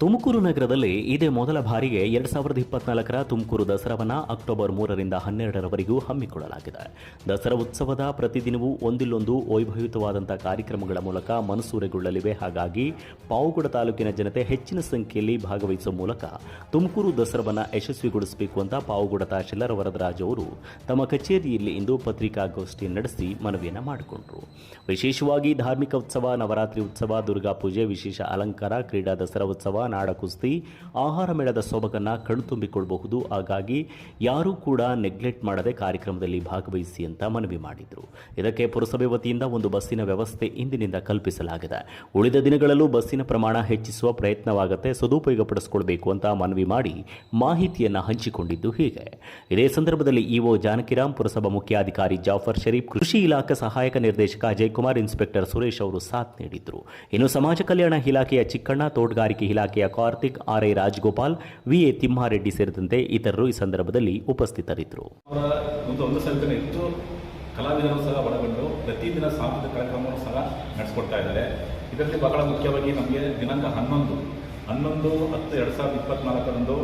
ತುಮಕೂರು ನಗರದಲ್ಲಿ ಇದೇ ಮೊದಲ ಬಾರಿಗೆ ಎರಡ್ ಸಾವಿರದ ಇಪ್ಪತ್ನಾಲ್ಕರ ತುಮಕೂರು ದಸರಾವನ್ನು ಅಕ್ಟೋಬರ್ ಮೂರರಿಂದ ಹನ್ನೆರಡರವರೆಗೂ ಹಮ್ಮಿಕೊಳ್ಳಲಾಗಿದೆ. ದಸರಾ ಉತ್ಸವದ ಪ್ರತಿದಿನವೂ ಒಂದಿಲ್ಲೊಂದು ವೈಭವಯುತವಾದಂಥ ಕಾರ್ಯಕ್ರಮಗಳ ಮೂಲಕ ಮನಸೂರೆಗೊಳ್ಳಲಿವೆ. ಹಾಗಾಗಿ ಪಾವಗಡ ತಾಲೂಕಿನ ಜನತೆ ಹೆಚ್ಚಿನ ಸಂಖ್ಯೆಯಲ್ಲಿ ಭಾಗವಹಿಸುವ ಮೂಲಕ ತುಮಕೂರು ದಸರಾವನ್ನು ಯಶಸ್ವಿಗೊಳಿಸಬೇಕು ಅಂತ ಪಾವಗಡ ತಹಶೀಲ್ದಾರ್ ವರದರಾಜ್ ಅವರು ತಮ್ಮ ಕಚೇರಿಯಲ್ಲಿ ಇಂದು ಪತ್ರಿಕಾಗೋಷ್ಠಿ ನಡೆಸಿ ಮನವಿಯನ್ನು ಮಾಡಿಕೊಂಡರು. ವಿಶೇಷವಾಗಿ ಧಾರ್ಮಿಕ ಉತ್ಸವ, ನವರಾತ್ರಿ ಉತ್ಸವ, ದುರ್ಗಾ ಪೂಜೆ, ವಿಶೇಷ ಅಲಂಕಾರ, ಕ್ರೀಡಾ ದಸರಾ ಉತ್ಸವ ನಾಡ ಕುಸ್ತಿ, ಆಹಾರ ಮೇಳದ ಸೊಬಗನ್ನು ಕಣ್ತುಂಬಿಕೊಳ್ಳಬಹುದು ಹಾಗಾಗಿ ಯಾರೂ ಕೂಡ ನೆಗ್ಲೆಕ್ಟ್ ಮಾಡದೆ ಕಾರ್ಯಕ್ರಮದಲ್ಲಿ ಭಾಗವಹಿಸಿ ಅಂತ ಮನವಿ ಮಾಡಿದರು. ಇದಕ್ಕೆ ಪುರಸಭೆ ವತಿಯಿಂದ ಒಂದು ಬಸ್ಸಿನ ವ್ಯವಸ್ಥೆ ಇಂದಿನಿಂದ ಕಲ್ಪಿಸಲಾಗಿದೆ. ಉಳಿದ ದಿನಗಳಲ್ಲೂ ಬಸ್ಸಿನ ಪ್ರಮಾಣ ಹೆಚ್ಚಿಸುವ ಪ್ರಯತ್ನವಾಗುತ್ತೆ, ಸದುಪಯೋಗಪಡಿಸಿಕೊಳ್ಬೇಕು ಅಂತ ಮನವಿ ಮಾಡಿ ಮಾಹಿತಿಯನ್ನ ಹಂಚಿಕೊಂಡಿದ್ದು ಹೀಗೆ. ಇದೇ ಸಂದರ್ಭದಲ್ಲಿ ಇಒ ಜಾನಕಿರಾಮ್, ಪುರಸಭಾ ಮುಖ್ಯಾಧಿಕಾರಿ ಜಾಫರ್ ಶರೀಫ್, ಕೃಷಿ ಇಲಾಖೆ ಸಹಾಯಕ ನಿರ್ದೇಶಕ ಅಜಯ್ ಕುಮಾರ್ ಇನ್ಸ್ಪೆಕ್ಟರ್ ಸುರೇಶ್ ಅವರು ಸಾಥ್ ನೀಡಿದ್ರು. ಇನ್ನು ಸಮಾಜ ಕಲ್ಯಾಣ ಇಲಾಖೆಯ ಚಿಕ್ಕಣ್ಣ ತೋಟಗಾರಿಕೆ ಇಲಾಖೆಯ ಕಾರ್ತಿಕ್ ಐ ರಾಜಗೋಪಾಲ್ ವಿಎ ತಿಮ್ಮಾರೆಡ್ಡಿ ಸೇರಿದಂತೆ ಇತರರು ಈ ಸಂದರ್ಭದಲ್ಲಿ ಉಪಸ್ಥಿತರಿದ್ದರು. ಕಲಾವಿದರು ಸಹ ಒಳಗೊಂಡು ಪ್ರತಿದಿನ ಸಾಂಸ್ಕೃತಿಕ ಕಾರ್ಯಕ್ರಮವನ್ನು ಸಹ ನಡೆಸ್ಕೊಡ್ತಾ ಇದ್ದಾರೆ. ಇದರಲ್ಲಿ ಬಹಳ ಮುಖ್ಯವಾಗಿ ನಮಗೆ ದಿನಾಂಕ ಹನ್ನೊಂದು. ಹನ್ನೊಂದು ಹತ್ತು ಎರಡು ಸಾವಿರದ ಇಪ್ಪತ್ನಾಲ್ಕರಂದು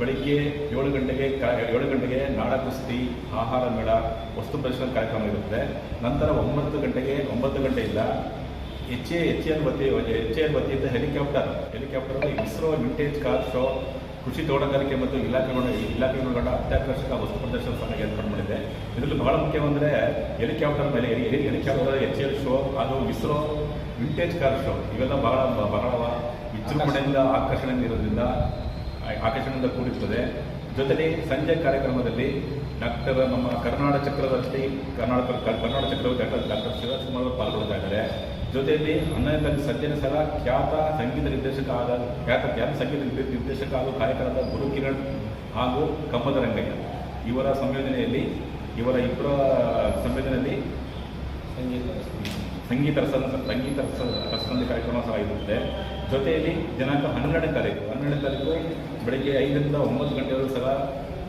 ಬೆಳಿಗ್ಗೆ ಏಳು ಗಂಟೆಗೆ ಏಳು ಗಂಟೆಗೆ ನಾಡ ಕುಸ್ತಿ, ಆಹಾರ ಮೇಳ, ವಸ್ತು ಪ್ರದರ್ಶನ ಕಾರ್ಯಕ್ರಮ ಇರುತ್ತೆ ನಂತರ ಒಂಬತ್ತು ಗಂಟೆಗೆ, ಒಂಬತ್ತು ಗಂಟೆಯಿಂದ H A, H N ವತಿ H N helicopter helicopter ISRO vintage car show ಕೃಷಿ ತೋಟಗಾರಿಕೆ ಮತ್ತು ಇಲಾಖೆಗಳ ಇಲಾಖೆಗಳ ಅತ್ಯಾಕರ್ಷಕ ವಸ್ತು ಪ್ರದರ್ಶನ ಏರ್ಪಾಡು ಮಾಡಿದೆ. ಇದರಲ್ಲಿ ಬಹಳ ಮುಖ್ಯವಂದರೆ ಹೆಲಿಕಾಪ್ಟರ್ ಮೇಲೆ heli- helicopter H L show ಅದು ಇಸ್ರೋ ವಿಂಟೇಜ್ ಕಾರ್ ಶೋ ಇವೆಲ್ಲ ಬಹಳ ಬಹಳ ವಿಜೃಂಭಣೆಯಿಂದ ಆಕರ್ಷಣೆಯಿಂದ ಇರೋದ್ರಿಂದ ಆಕರ್ಷಣೆಯಿಂದ ಕೂಡಿರ್ತದೆ. ಜೊತೆಗೆ ಸಂಜೆ ಕಾರ್ಯಕ್ರಮದಲ್ಲಿ ಡಾಕ್ಟರ್ ನಮ್ಮ ಕರ್ನಾಟಕ ಚಕ್ರವರ್ತಿ ಕರ್ನಾಟಕ ಕರ್ನಾಟಕ ಚಕ್ರವರ್ತಿ ಡಾಕ್ಟರ್ ಡಾಕ್ಟರ್ ಶಿವರಾಜ್ ಕುಮಾರ್ ಅವರು ಪಾಲ್ಗೊಳ್ತಾ ಇದ್ದಾರೆ. ಜೊತೆಯಲ್ಲಿ ಹನ್ನೊಂದನೇ ಸದ್ಯನ ಸಲ ಖ್ಯಾತ ಸಂಗೀತ ನಿರ್ದೇಶಕ ಆದ ಖ್ಯಾತ ಖ್ಯಾತ ಸಂಗೀತ ನಿರ್ದೇ- ನಿರ್ದೇಶಕ ಹಾಗೂ ಗಾಯಕರಾದ ಗುರು ಕಿರಣ್ ಹಾಗೂ ಕಮ್ಮದ ರಂಗಯ್ಯ. ಇವರ ಸಂಯೋಜನೆಯಲ್ಲಿ ಇವರ ಇಬ್ಬರ ಸಂಯೋಜನೆಯಲ್ಲಿ ಸಂಗೀತ ರಸ ಸಂಗೀತ ರಸ ಕಾರ್ಯಕ್ರಮ ಸಹ ಇರುತ್ತೆ. ಜೊತೆಯಲ್ಲಿ ದಿನಾಂಕ ಹನ್ನೆರಡನೇ ತಾರೀಕು ಹನ್ನೆರಡನೇ ತಾರೀಕು ಬೆಳಗ್ಗೆ ಐದರಿಂದ ಒಂಬತ್ತು ಗಂಟೆವರೆಗೂ ಸಹ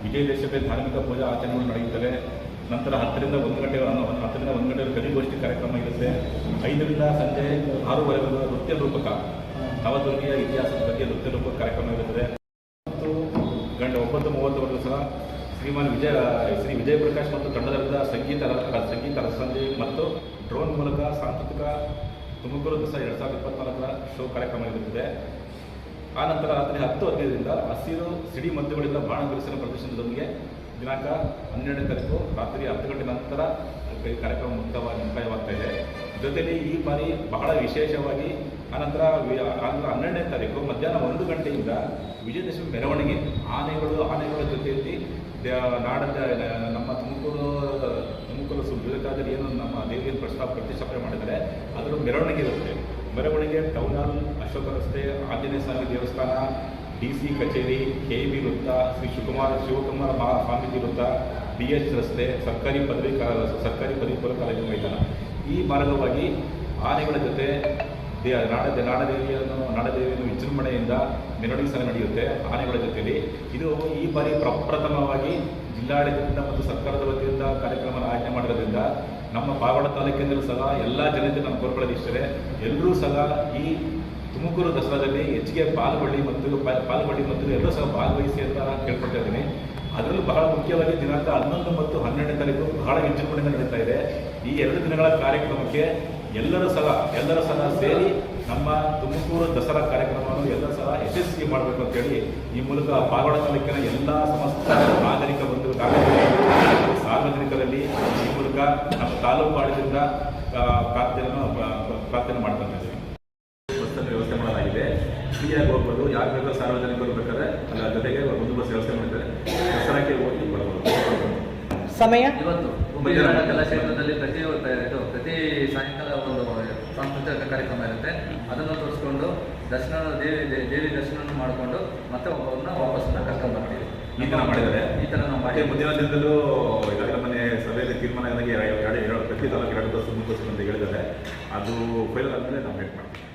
ವಿಜಯದಶಮಿ ಧಾರ್ಮಿಕ ಪೂಜಾ ಆಚರಣೆಗಳು ನಡೆಯುತ್ತವೆ. ನಂತರ ಹತ್ತರಿಂದ ಒಂದು ಗಂಟೆ ಹತ್ತರಿಂದ ಒಂದು ಗಂಟೆ ಕವಿಗೋಷ್ಠಿ ಕಾರ್ಯಕ್ರಮ ಇರುತ್ತೆ. ಐದರಿಂದ ಸಂಜೆ ಆರೂವರೆಗೂ ನೃತ್ಯ ರೂಪಕ ನವದುರ್ಗಿಯ ಇತಿಹಾಸದ ಬಗ್ಗೆ ನೃತ್ಯ ರೂಪಕ ಕಾರ್ಯಕ್ರಮ ಇರುತ್ತದೆ. ಮತ್ತು ಗಂಟೆ ಒಂಬತ್ತು ಮೂವತ್ತು ಸಹ ಶ್ರೀಮಾನ್ ವಿಜಯ, ಶ್ರೀ ವಿಜಯ ಪ್ರಕಾಶ್ ಮತ್ತು ತಂಡದ ಸಂಗೀತ ಸಂಗೀತ ರಸಂಜೆ ಮತ್ತು ಡ್ರೋನ್ ಮೂಲಕ ಸಾಂಸ್ಕೃತಿಕ ತುಮಕೂರು ದಸರಾ ಎರಡು ಸಾವಿರದ ಇಪ್ಪತ್ತ್ನಾಲ್ಕರ ಶೋ ಕಾರ್ಯಕ್ರಮ ಇರುತ್ತದೆ ಆ ನಂತರ ರಾತ್ರಿ ಹತ್ತು ಹದಿನೈದರಿಂದ ಹಸಿರು ಸಿಡಿ ಮದ್ದುಗಳಿಂದ ಬಾಣ ಬಿರುಸಿನ ಪ್ರದರ್ಶನದೊಂದಿಗೆ ದಿನಾಂಕ ಹನ್ನೆರಡನೇ ತಾರೀಕು ರಾತ್ರಿ ಹತ್ತು ಗಂಟೆ ನಂತರ ಕಾರ್ಯಕ್ರಮ ಮುಕ್ತವಾಗಿ ಮುಕ್ತಾಯವಾಗ್ತಾ ಇದೆ. ಜೊತೆಯಲ್ಲಿ ಈ ಬಾರಿ ಬಹಳ ವಿಶೇಷವಾಗಿ ಆನಂತರ ನಂತರ ಆನಂತರ ಹನ್ನೆರಡನೇ ತಾರೀಕು ಮಧ್ಯಾಹ್ನ ಒಂದು ಗಂಟೆಯಿಂದ ವಿಜಯದಶಮಿ ಮೆರವಣಿಗೆ, ಆನೆಗಳು, ಆನೆಗಳ ಜೊತೆಯಲ್ಲಿ ನಾಡ ನಾಡದ ನಮ್ಮ ತುಮಕೂರು ತುಮಕೂರು ಸು ವಿವೇಕಾದಲ್ಲಿ ಏನು ನಮ್ಮ ದೇವಿಯನ್ನು ಪ್ರಸ್ತಾಪ, ಪ್ರತಿಷ್ಠಾಪನೆ ಮಾಡಿದರೆ ಅದರ ಮೆರವಣಿಗೆ ಇರುತ್ತೆ. ಮೆರವಣಿಗೆ ಟೌನ್ ಹಾಲ್ ಅಶೋಕ ರಸ್ತೆ ಆಂಜನೇಯ ಸ್ವಾಮಿ ದೇವಸ್ಥಾನ, ಡಿ ಸಿ ಕಚೇರಿ ಕೆ ಬಿ ವೃತ್ತ, ಶ್ರೀ ಶಿವಕುಮಾರ ಶಿವಕುಮಾರ ಮಹಾ ಸ್ವಾಮೀಜಿ ವೃತ್ತ, ಡಿ ಎಚ್ ರಸ್ತೆ, ಸರ್ಕಾರಿ ಪದವಿ ಸರ್ಕಾರಿ ಪದವಿ ಪೂರ್ವ ಕಾಲೇಜು ಮೈದಾನ. ಈ ಮಾರ್ಗವಾಗಿ ಆನೆಗಳ ಜೊತೆ ದೇ ನಾಡ ನಾಡದೇವಿಯನ್ನು ನಾಡದೇವಿಯನ್ನು ವಿಜೃಂಭಣೆಯಿಂದ ಮೆರವಣಿಗೆ ಸಹ ನಡೆಯುತ್ತೆ ಆನೆಗಳ ಜೊತೆಯಲ್ಲಿ ಇದು ಈ ಬಾರಿ ಪ್ರಪ್ರಥಮವಾಗಿ ಜಿಲ್ಲಾಡಳಿತದಿಂದ ಮತ್ತು ಸರ್ಕಾರದ ವತಿಯಿಂದ ಕಾರ್ಯಕ್ರಮ ಆಯೋಜನೆ ಮಾಡಿರೋದ್ರಿಂದ ನಮ್ಮ ಪಾವಾಡ ತಾಲೂಕಿನಲ್ಲೂ ಸಹ ಎಲ್ಲ ಜನತೆ ನಾನು ಕೋರ್ಕೊಳ್ಳೋದು ಇಷ್ಟೇ ಎಲ್ಲರೂ ಸಹ ಈ ತುಮಕೂರು ದಸರಾದಲ್ಲಿ ಹೆಚ್ಚಿಗೆ ಪಾಲ್ಗೊಳ್ಳಿ ಮತ್ತು ಪಾಲ್ಗೊಳ್ಳಿ ಮತ್ತು ಎಲ್ಲರೂ ಸಹ ಭಾಗವಹಿಸಿ ಅಂತ ಕೇಳ್ಕೊಳ್ತಾ ಇದ್ದೀನಿ. ಅದರಲ್ಲೂ ಬಹಳ ಮುಖ್ಯವಾಗಿ ದಿನಾಂಕ ಹನ್ನೊಂದು ಮತ್ತು ಹನ್ನೆರಡನೇ ತಾರೀಕು ಬಹಳ ವಿಜೃಂಭಣೆಯಿಂದ ನಡೀತಾ ಇದೆ. ಈ ಎರಡು ದಿನಗಳ ಕಾರ್ಯಕ್ರಮಕ್ಕೆ ಎಲ್ಲರೂ ಸಹ ಎಲ್ಲರೂ ಸಹ ಸೇರಿ ನಮ್ಮ ತುಮಕೂರು ದಸರಾ ಕಾರ್ಯಕ್ರಮವನ್ನು ಎಲ್ಲರೂ ಸಹ ಯಶಸ್ವಿ ಮಾಡಬೇಕು ಅಂತೇಳಿ ಈ ಮೂಲಕ ಪಾಲ್ಗೊಳ್ಳ ತಾಲೂಕಿನ ಎಲ್ಲ ಸಮಸ್ತ ನಾಗರಿಕ ಬಂಧು ಸಾರ್ವಜನಿಕರಲ್ಲಿ ಈ ಮೂಲಕ ನಮ್ಮ ತಾಲೂಕು ಆಡಳಿತದಿಂದ ಪ್ರಾರ್ಥನೆಯನ್ನು ಪ್ರ- ಪ್ರಾರ್ಥನೆ ಮಾಡ್ತಾ ಇದ್ದೀವಿ. ಬಸ್ಸನ್ನು ವ್ಯವಸ್ಥೆ ಮಾಡಲಾಗಿದೆ. ಫ್ರೀಯಾಗಿ ಹೋಗ್ಬೋದು. ಯಾರು ಬೇಕಾದ್ರೂ ಸಾರ್ವಜನಿಕರು ಬೇಕಾದ್ರೆ ಅದರ ಜೊತೆಗೆ ಒಂದು ಬಸ್ ವ್ಯವಸ್ಥೆ ಮಾಡಿದ್ದಾರೆ. ದಸರಾಕ್ಕೆ ಹೋಗಿ ಬರ್ಬೋದು ಸಮಯ? ಇವತ್ತು ಕಲಾಕ್ಷೇತ್ರದಲ್ಲಿ ಪ್ರತಿ ಪ್ರತಿ ಸಾಯಂಕಾಲ ಸಾಂಸ್ಕೃತಿಕ ಕಾರ್ಯಕ್ರಮ ಇರುತ್ತೆ. ಅದನ್ನು ತೋರಿಸ್ಕೊಂಡು ದರ್ಶನ ದೇವಿ ದೇವಿ ದರ್ಶನ ಮಾಡಿಕೊಂಡು ಮತ್ತೆ ಒಬ್ಬರನ್ನ ವಾಪಸ್ ಕರ್ಕೊಂಡು ಬರ್ತೀವಿ. ಈ ಥರ ಮಾಡಿದ್ದಾರೆ? ಈ ಥರ ನಾವು ಮಾಡಿ ಮುಂದಿನ ದಿನದಲ್ಲೂ ಈಗಾಗಲೇ ಮನೆ ಸಭೆಯಲ್ಲಿ ತೀರ್ಮಾನ ಆಗಿ ಎರಡು ಎರಡು ಪ್ರತಿ ತಾಲೂಕು ಎರಡು ಬಸ್ ಮೂರು ಬಸ್ ಅಂತ ಹೇಳಿದ್ದಾರೆ. ಅದು ಫೈಲ್ ಆದಮೇಲೆ ನಾವು ವೇಟ್ ಮಾಡ್ತೀವಿ.